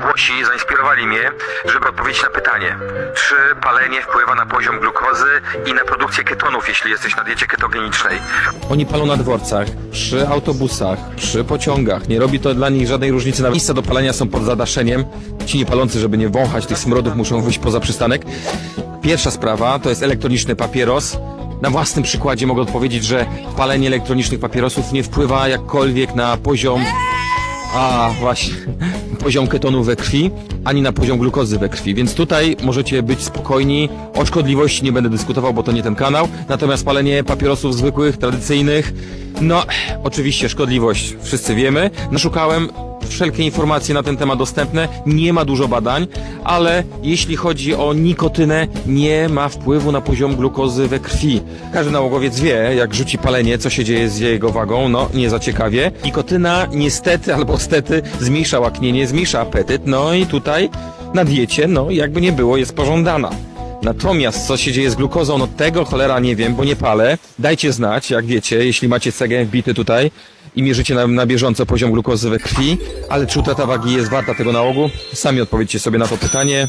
Głosi zainspirowali mnie, żeby odpowiedzieć na pytanie, czy palenie wpływa na poziom glukozy i na produkcję ketonów, jeśli jesteś na diecie ketogenicznej. Oni palą na dworcach, przy autobusach, przy pociągach. Nie robi to dla nich żadnej różnicy. Na miejsca do palenia są pod zadaszeniem. Ci niepalący, żeby nie wąchać tych smrodów, muszą wyjść poza przystanek. Pierwsza sprawa to jest elektroniczny papieros. Na własnym przykładzie mogę odpowiedzieć, że palenie elektronicznych papierosów nie wpływa jakkolwiek na poziom a właśnie, poziom ketonu we krwi, ani na poziom glukozy we krwi. Więc tutaj możecie być spokojni. O szkodliwości nie będę dyskutował, bo to nie ten kanał. Natomiast palenie papierosów zwykłych, tradycyjnych, no oczywiście szkodliwość wszyscy wiemy. Naszukałem wszelkie informacje na ten temat dostępne. Nie ma dużo badań, ale jeśli chodzi o nikotynę, nie ma wpływu na poziom glukozy we krwi. Każdy nałogowiec wie, jak rzuci palenie, co się dzieje z jego wagą. No, nie za ciekawie. Nikotyna niestety albo stety zmniejsza łaknienie, zmniejsza apetyt. No i tutaj na diecie, no jakby nie było, jest pożądana. Natomiast co się dzieje z glukozą, no tego cholera nie wiem, bo nie palę. Dajcie znać, jak wiecie, jeśli macie cegę wbity tutaj i mierzycie na, na bieżąco poziom glukozy we krwi, ale czy utrata wagi jest warta tego nałogu? Sami odpowiedzcie sobie na to pytanie.